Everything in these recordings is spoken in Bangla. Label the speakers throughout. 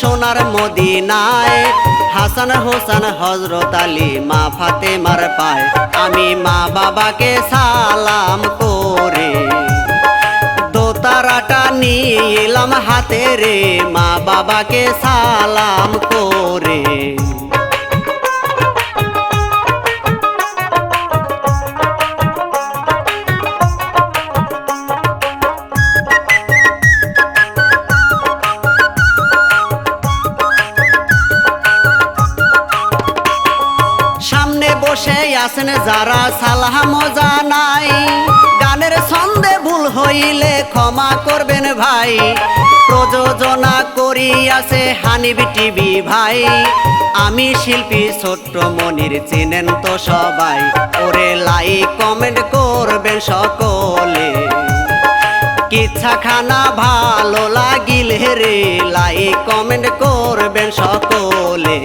Speaker 1: সোনার মদিনায়। হাসান হোসান হজরত আলী, মা ফাতে মার পায়। আমি মা বাবাকে সালাম করে। দোতারাটা নিয়ে এলাম হাতে রে, মা বাবাকে সালাম করে। আছেন যারা সালাম জানাই গানের ছন্দে ভুল হইলে ক্ষমা করবেন ভাই। প্রযোজনা করি আছে হানিব টিভি ভাই। আমি শিল্পী ছোট্ট মনির, চিনেন তো সবাই। ওরে লাইক কমেন্ট করবেন সকলে। কিচ্ছা খানা ভালো লাগিলে রে লাইক কমেন্ট করবেন সকলে।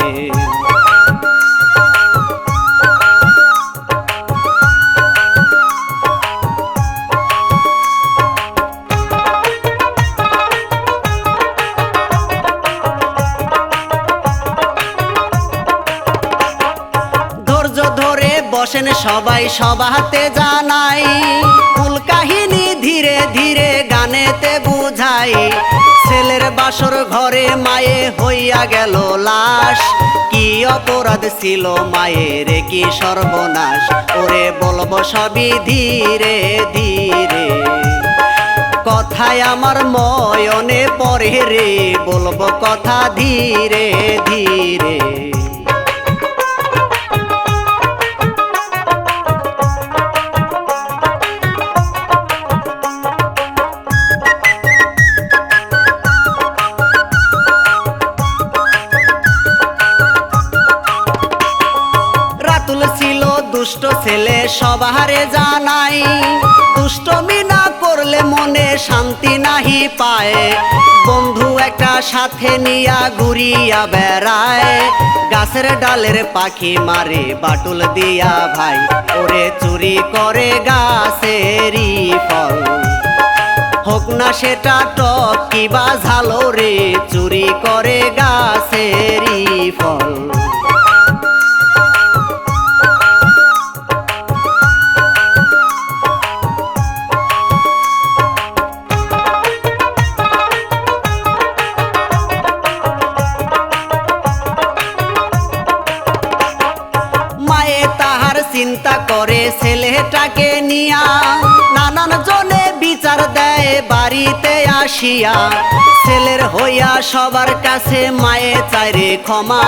Speaker 1: সবাতে জানাই, ফুল কাহিনী ধীরে ধীরে গানেতে বুঝাই। ছেলের বাসর ঘরে মায়ে হইয়া গেল লাশ। কি অপরাধ ছিল মায়ের কি সর্বনাশ? ওরে বলব সবই ধীরে ধীরে। কথায় আমার ময়নে পরে রে, বলব কথা ধীরে ধীরে। সবারে জানাই। দুষ্ট না করলে মনে শান্তি নাহি পায়। বন্ধু একটা সাথে নিয়া ঘুরিয়া বেড়ায়। গাছের ডালের পাখি মারে, বাটুল দিয়া ভাই। ওরে চুরি করে গাছেরই ফল। হোক না সেটা টক কিবা ঝালো রে, চুরি করে গাছেরই ফল। আসিয়া, ছেলের হইয়া সবার কাছে মায়ে চাইরে ক্ষমা।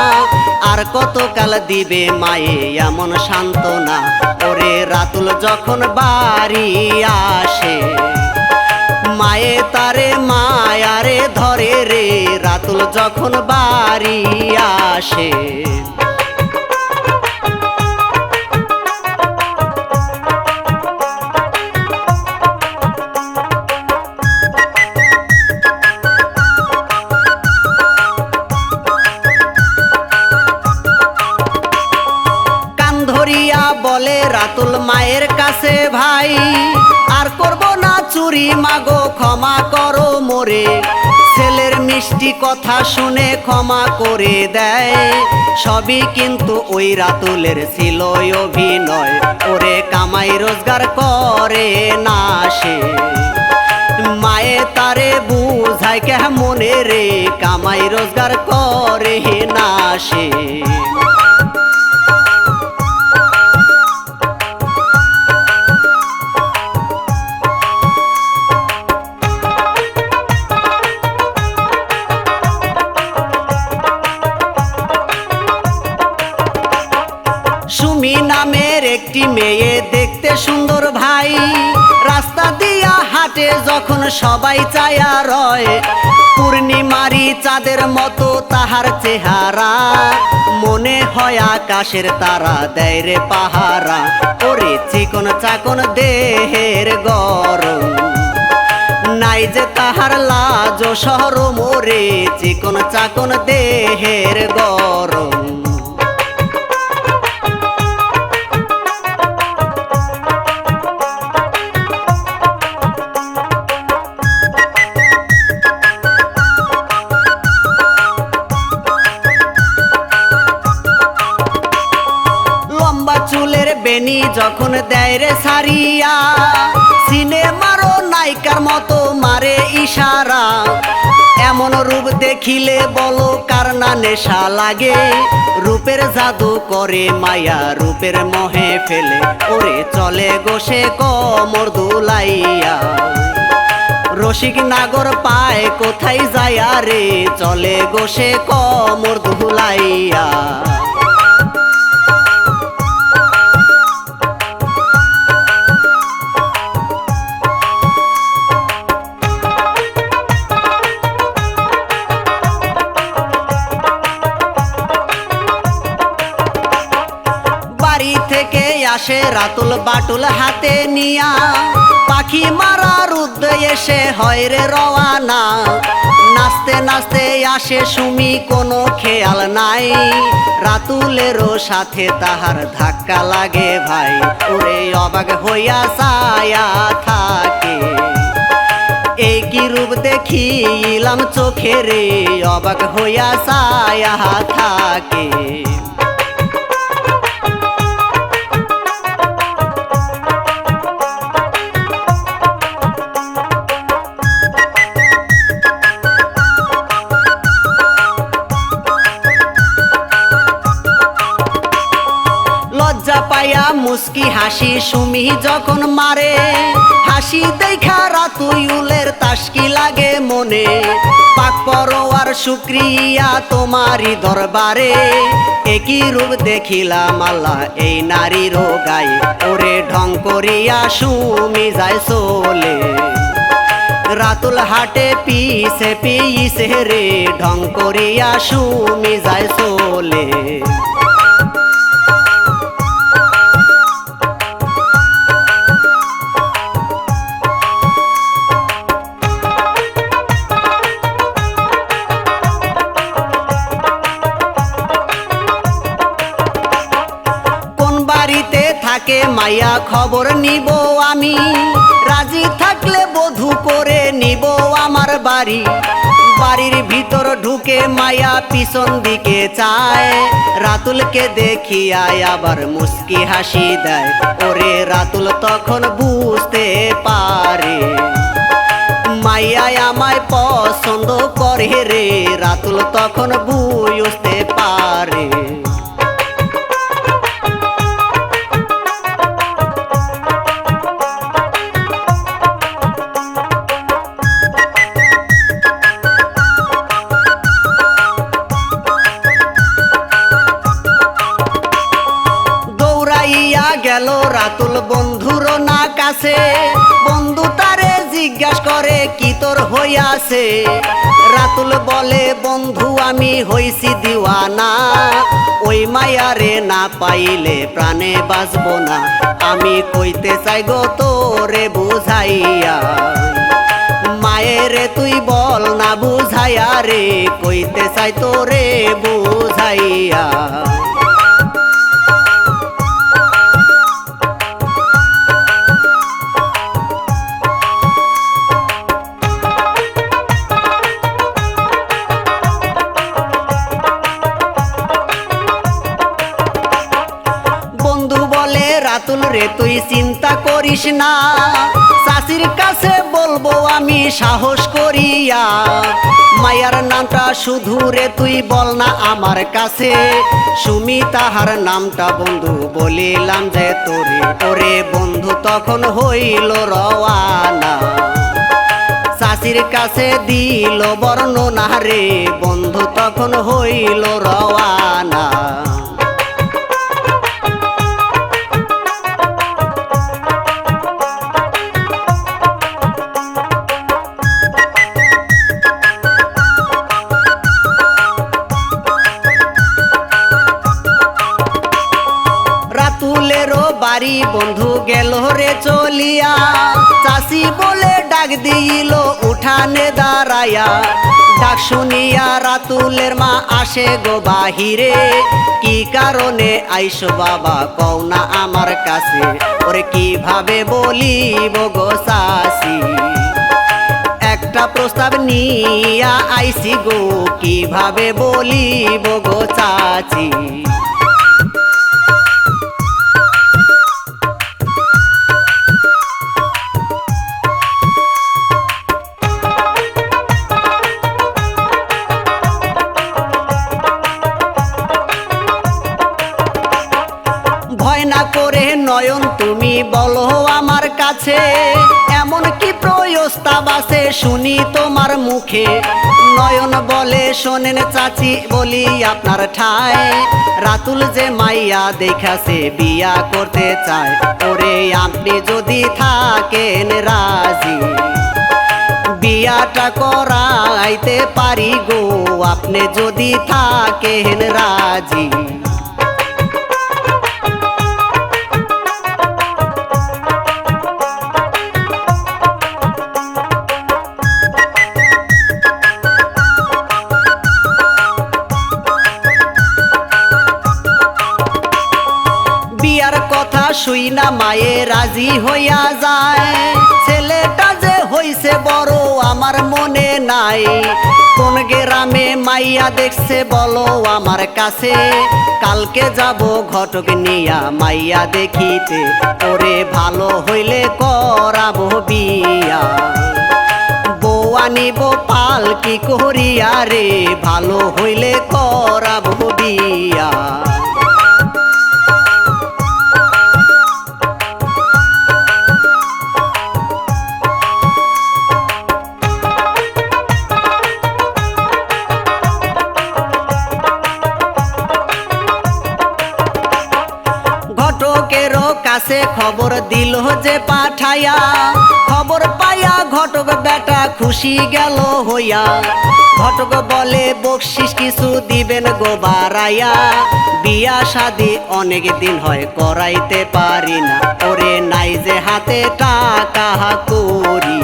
Speaker 1: আর কতকাল দিবে মায়ে এমন সান্ত্বনা? ওরে রাতুল যখন বাড়ি আসে, মায়ে তারে মায়ারে ধরে রে। রাতুল যখন বাড়ি আসে রাতুল মায়ের কাছে ভাই, আর করব না চুরি, মাগো ক্ষমা করো মোরে। ছেলের মিষ্টি কথা শুনে ক্ষমা করে দেয়। সবই কিন্তু ওই রাতুলের ছিল অভিনয়। ওরে কামাই রোজগার করে না সে। মায়ে তারে বুঝায় কে মনে রে, কামাই রোজগার করে না সে। একটি মেয়ে দেখতে সুন্দর ভাই। রাস্তা দিয়া হাটে যখন সবাই চায়া রয়। পূর্ণিমারি চাঁদের মতো তাহার চেহারা। মনে হয় আকাশের তারা দেয় রে পাহারা। ওরে চিকন চাকন দেহের গরম নাই যে তাহার লাজ শহর মোরে চিকন চাকন দেহের গরম বেনি যখন দেয় রে সারিয়া। সিনেমারও নায়িকার মতো মারে ইশারা। এমন রূপ দেখিলে বলো কার না নেশা লাগে। রূপের জাদু করে মায়া, রূপের মোহে ফেলে। ওরে চলে গোসে কমর দুলাইয়া। রসিক নাগর পায় কোথায় যায় রে? চলে গোসে কমর দুলাইয়া। আসে রাতুল বাটুল হাতে নিয়া। পাখি মারার উদ্দে এসে হয় রে রওয়ানা। নাচতে নাচতে আসে সুমি, কোনো খেয়াল নাই। রাতুলেরও সাথে তাহার ধাক্কা লাগে ভাই। ওরে অবাক হইয়া ছায়া থাকে। এই কি রূপ দেখিলাম চোখে রে অবাক হইয়া ছায়া থাকে। লজ্জা পাইয়া মুস্কি হাসি সুমি যখন মারে, হাসি দেখা রাতুইউলের তাসকি লাগে মনে? পাক পরোয়ার শুক্রিয়া তোমারই দরবারে, একই রূপ দেখিলাম আল্লাহ, এই নারীর গায়ে ওরে ঢং করিয়া সুমি যায় চলে। রাতুল হাটে পিসে পিসে রে, ঢং করিয়া সুমি যায় চলে। থাকে মাইয়া খবর নিব আমি। রাজি থাকলে বধু করে নিব আমার বাড়ি। বাড়ির ভিতর ঢুকে মায়া পিছন দিকে চায়। রাতুলকে দেখিয়ায় আবার মুস্কি হাসি দেয়। ওরে রাতুল তখন বুঝতে পারে। মাইয়ায় আমায় পছন্দ করে রে, রাতুল তখন বুঝতে পারে। গেল রাতুল বন্ধুর না কাছে বন্ধু তারে জিজ্ঞাস করে, কি তোর হইয়াছে? রাতুল বলে, বন্ধু, আমি হইছি দিওয়ানা। ওই মায়ারে না পাইলে প্রাণে বাঁচব না। আমি কইতে চাই গো তোরে বুঝাইয়া। মায়েরে তুই বল না বুঝাইয়া রে, কইতে চাই তোরে বুঝাইয়া। তুই চিন্তা করিস না। চাষির কাছে বলব আমি সাহস করিয়া। মায়ার নামটা শুধু রে তুই বল না আমার কাছে। সুমি, তাহার নামটা বন্ধু বলিলাম যে তোরে, ওরে বন্ধু তখন হইল রওয়ানা। চাষির কাছে দিল বর্ণনা রে, বন্ধু তখন হইল রওয়ানা। রে চাষি বলে ডাক দিল, উঠানে দাঁড়ায়া ডাক শুনিয়া রাতুলের মা আসে গো বাহিরে। কি কারণে? আইসো বাবা, কও না আমার কাছে। ওরে কীভাবে বলিব গো চাষি? একটা প্রস্তাব নিয়া আইসি গো, কীভাবে বলিব গো চাচি নয়ন তুমি বলো আমার কাছে। এমন কি প্রস্তাব আছে শুনি তোমার মুখে। নয়ন বলে, শোনেন চাচি, বলি আপনার ঠায় রাতুল যে মাইয়া দেখাছে বিয়া করতে চায়, ওরে আপনি যদি থাকেন রাজি। বিয়াটা করাইতে পারি গো, আপনি যদি থাকেন রাজি। শুই না, মায়ে রাজি হইয়া যায়। ছেলেটা যে হইছে বড়, আমার মনে নাই। কোন গ্রামে মাইয়া দেখছে, বলো আমার কাছে। কালকে যাব ঘটক নিয়া, মাইয়া দেখিতে। ওরে ভালো হইলে করাবো বিয়া। বউ আনিব পাল কি করিয়া রে, ভালো হইলে করাবো বিয়া। খবর দিল যে পাঠাইয়া খবর পাইয়া ঘটক বেটা খুশি গেল হইয়া। ঘটক বলে, বকশিস কিছু দিবেন গো বাড়াইয়া বিয়া শাদি অনেক দিন হয়, করাইতে পারি না। ওরে নাই যে হাতে টাকা করি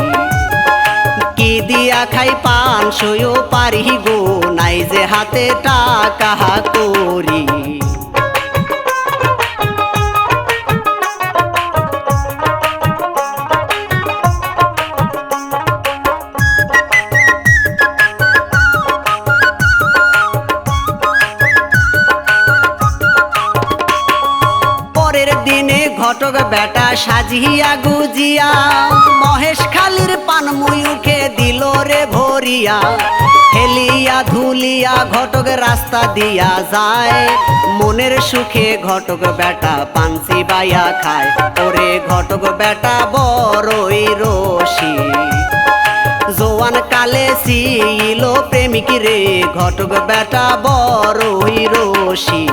Speaker 1: কি দিয়া খাই পান, সইও পারি গো, নাই যে হাতে টাকা করি বেটা সাজিয়া গুজিয়া, মহেশ খালির পান মুখে দিল রে ভরিয়া। হেলিয়া ধুলিয়া ঘটক রাস্তা দিয়া যায়, মনের সুখে ঘটক বেটা পানসি বাইয়া খায়। ওরে ঘটক বেটা বড়ই রশি জোয়ান কালে ছিল প্রেমিক রে, ঘটক বেটা বড়ই রশি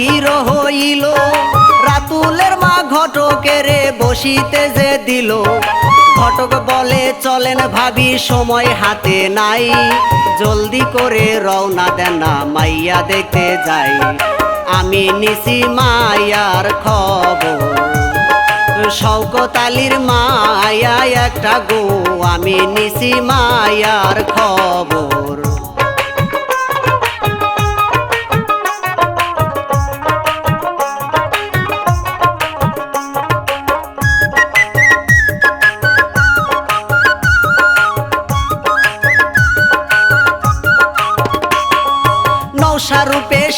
Speaker 1: হাজির হইল। রাতুলের মা ঘটকের বসিতে যে দিল। ঘটক বলে, চলেন ভাবি, সময় হাতে নাই। জলদি করে রওনা দেন না, মাইয়া দেখতে যাই। আমি নিছি মায়ার খবর। শওকত মায়া একটা গো, আমি নিছি মায়ার খবর।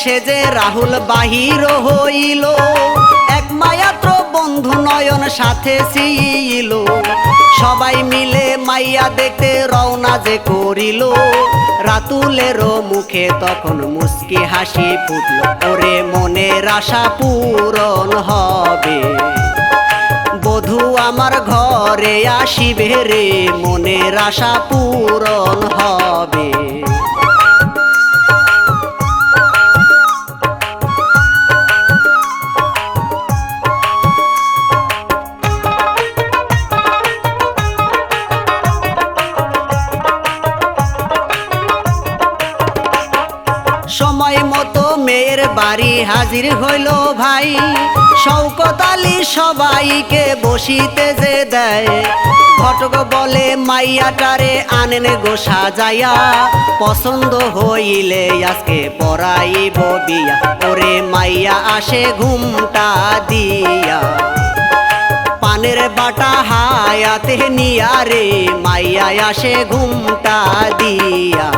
Speaker 1: সেজে রাহুল বাহির হইল, এক মায়াত্র বন্ধু নয়ন সাথে ছিল। সবাই মিলে মাইয়া দেখতে রওনা যে করিল রাতুলেরও মুখে তখন মুস্কি হাসি ফুটল। ওরে মনের আশা পূরণ হবে। বধু আমার ঘরে আসিবে রে, মনের আশা পূরণ হবে। সবাইকে বসিতে যে দেয়। ঘটক বলে মাইয়াটারে আনেন গো সাজাইয়া। পছন্দ হইলে আজকে পরাইব বিয়া ওরে মাইয়া, আসে ঘুমটা দিয়া। পানের বাটা হায়াতে নিয়া রে, মাইয়া, আসে ঘুমটা দিয়া।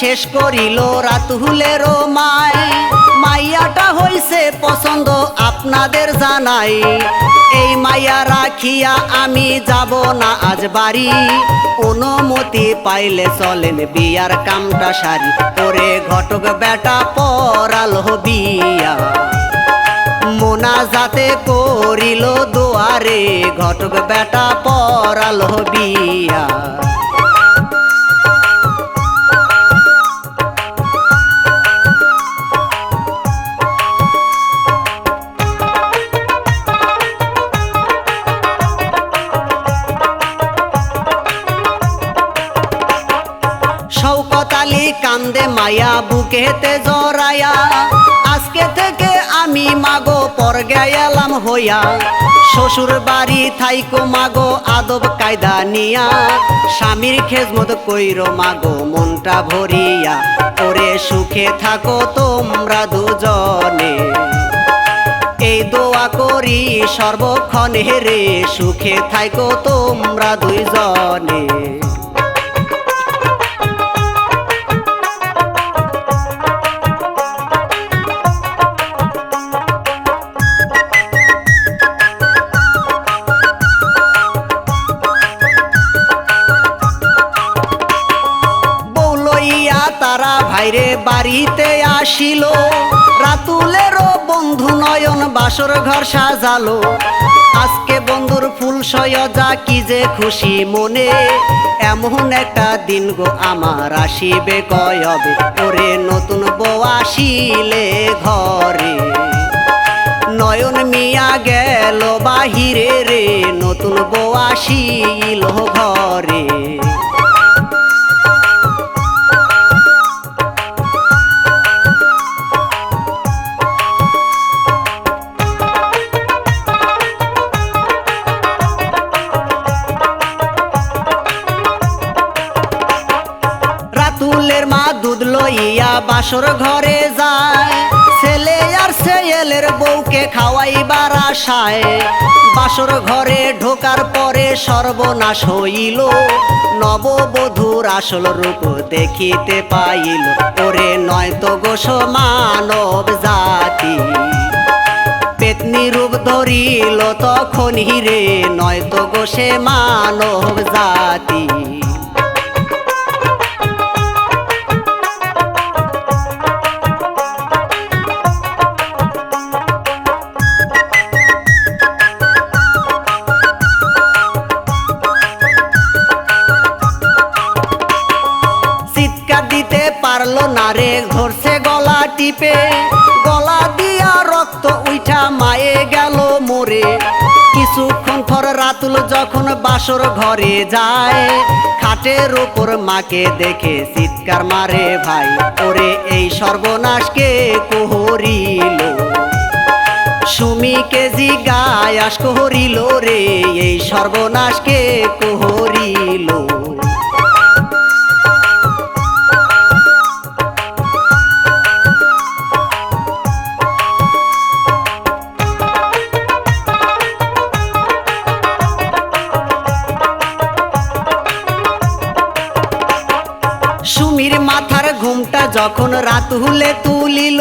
Speaker 1: শেষ করিল রাতুলেরও মায় মাইয়াটা হইছে পছন্দ আপনাদের জানাই। এই মাইয়া রাখিয়া আমি যাব না আজ বাড়ি। অনুমতি পাইলে চলেন বিয়ার কামটা সারি। ওরে ঘটক বেটা পরালো বিয়া মোনা যাতে করিল দুয়ারে, ঘটক বেটা পরালো বিয়া বুকেতে জরায়া আজকে থেকে আমি মাগো পর গেলাম হইয়া। শ্বশুর বাড়ি থাইকো মাগো আদব কায়দা নিয়া, স্বামীর খেজমত কইরো মাগো মনটা ভরিয়া। ওরে সুখে থাকো তোমরা দুজনে। এই দোয়া করি সর্বক্ষণে রে, সুখে থাইকো তোমরা দুইজনে। ভাইরে বাড়িতে আসিল। রাতুলেরও বন্ধু নয়ন বাসর ঘর সাজালো। আজকে বন্ধুর ফুল সয়জা কি যে খুশি মনে। এমন একটা দিন গো আমার আসিবে কয়বে। ওরে নতুন বউ আসিলে ঘরে। নয়ন মিয়া গেল বাহিরে রে, নতুন বউ আসিল বাসর ঘরে ঢোকার পরে সর্বনাশ হইল। নববধূর আসল রূপ দেখিতে পাইল। ওরে নয়তো গোস মানব জাতি। পেতনি রূপ ধরিল তখন হিরে, নয়তো গোসে মানব জাতি। বাসর ঘরে যায়। খাটের ওপর মাকে দেখে চিৎকার মারে, ভাই, ওরে এই সর্বনাশকে কোহরিল? সুমিকে জিগায়াস কোহরিল রে, এই সর্বনাশকে কোহরিল? যখন রাতুলে তুলিল,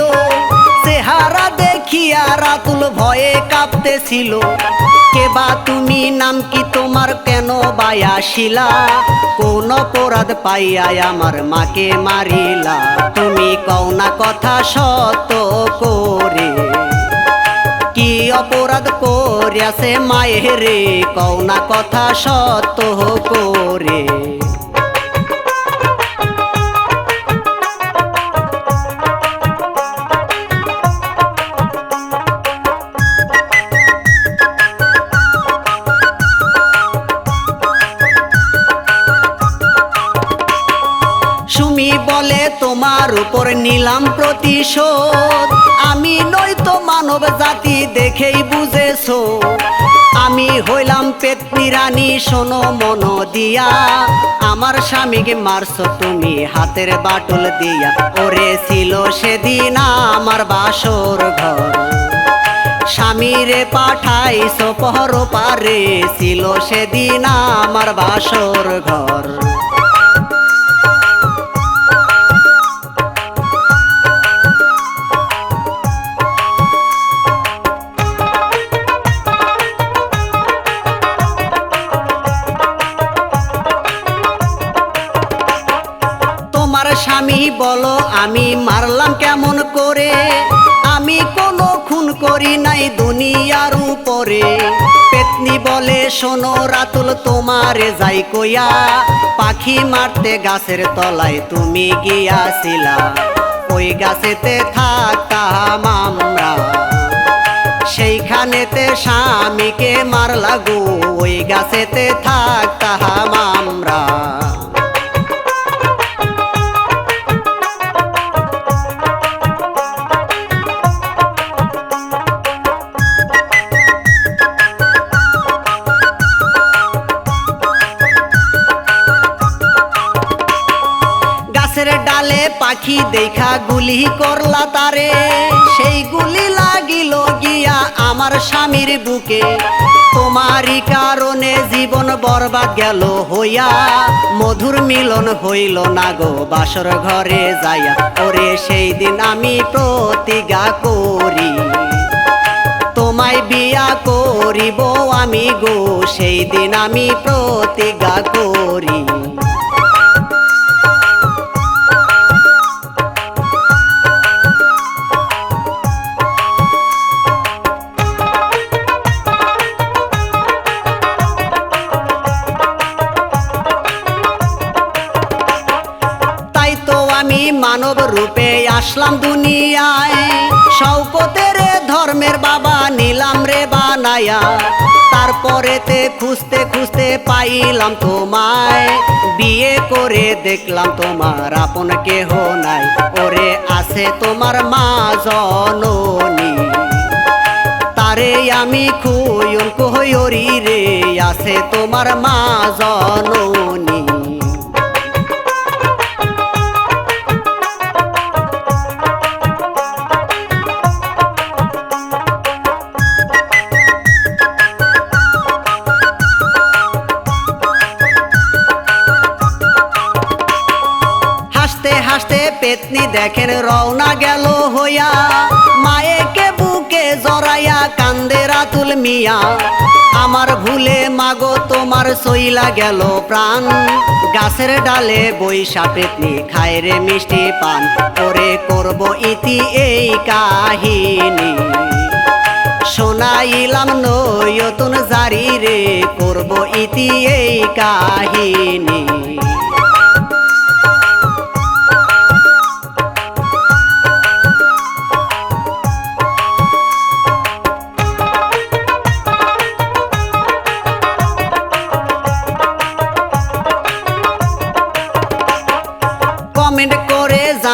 Speaker 1: চেহারা দেখিয়া রাতুল ভয়ে কাঁপতেছিল। কেবা তুমি নাম কি তোমার কেন বায়াসিলা কোন অপরাধ পাইয়া আমার মাকে মারিলা? তুমি কও না কথা সত করে। কি অপরাধ করিয়াছে মায়ের কও না কথা সত করে। নিলাম প্রতিশোধ। আমি নয়তো মানব জাতি দেখেই বুঝেছ। আমি হইলাম পেতনি রানী, শোনো মন দিয়া। আমার স্বামীকে মারছো তুমি হাতের বাটুল দিয়া। ওরে ছিল সেদিন আমার বাসর ঘর। স্বামীরে পাঠাইছো পহর পারে, ছিল সেদিন আমার বাসর ঘর। বলো, আমি মারলাম কেমন করে? আমি কোনো খুন করি নাই দুনিয়ার উপরে। পেতনি বলে, শোনো রাতুল, তোমারে যাই কইয়া, পাখি মারতে গাছের তলায় তুমি গিয়াছিলা। ওই গাছেতে থাকতাম আমরা। সেইখানেতে স্বামীকে মার লাগু ওই গাছেতে থাকতাম আমরা। পাখি দেখা গুলি করলা তারে। সেই গুলি লাগিল গিয়া আমার স্বামীর বুকে। তোমারই কারণে জীবন বরবাদ গেল হইয়া। মধুর মিলন হইল না গো বাসর ঘরে যাইয়া। ওরে সেই দিন আমি প্রতিজ্ঞা করি। তোমায় বিয়া করিব আমি গো, সেই দিন আমি প্রতিজ্ঞা করি। মানব রূপে আসলাম দুনিয়ায়। শৌকতের ধর্মের বাবা নিলাম রে বানায়া। তারপরেতে খুঁজতে খুঁজতে পাইলাম তোমায়। বিয়ে করে দেখলাম তোমার আপন কেহ নাই। ওরে আছে তোমার মা জননী। তারে আমি খুয়ন কহরি রে, আছে তোমার মা জননী। পেতনি দেখেন রওনা গেল হইয়া। মায়েকে বুকে জড়াইয়া কান্দে রাতুল মিয়া। আমার ভুলে মাগো, তোমার সইলা গেল প্রাণ। গাছের ডালে বৈশা পেতনি, খায় রে মিষ্টি পান। করে করব ইতি এই কাহিনী। শোনাইলাম নয়তন জারি রে করব ইতি এই কাহিনী।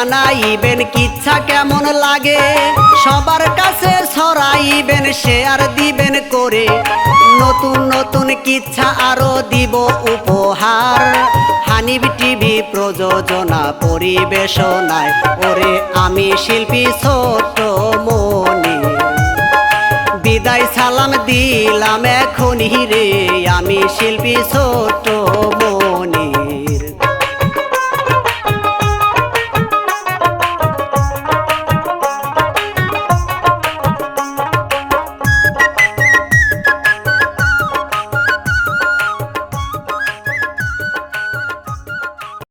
Speaker 1: জানাইবেন কিচ্ছা কেমন লাগে? সবার কাছে ছড়াইবেন শেয়ার দিবেন করে। নতুন নতুন কিচ্ছা আরও দিব উপহার। হানিব টিভি প্রযোজনা পরিবেশনায়। ওরে আমি শিল্পী ছোট্ট মনি। বিদায় সালাম দিলাম এখনই রে, আমি শিল্পী ছোট্ট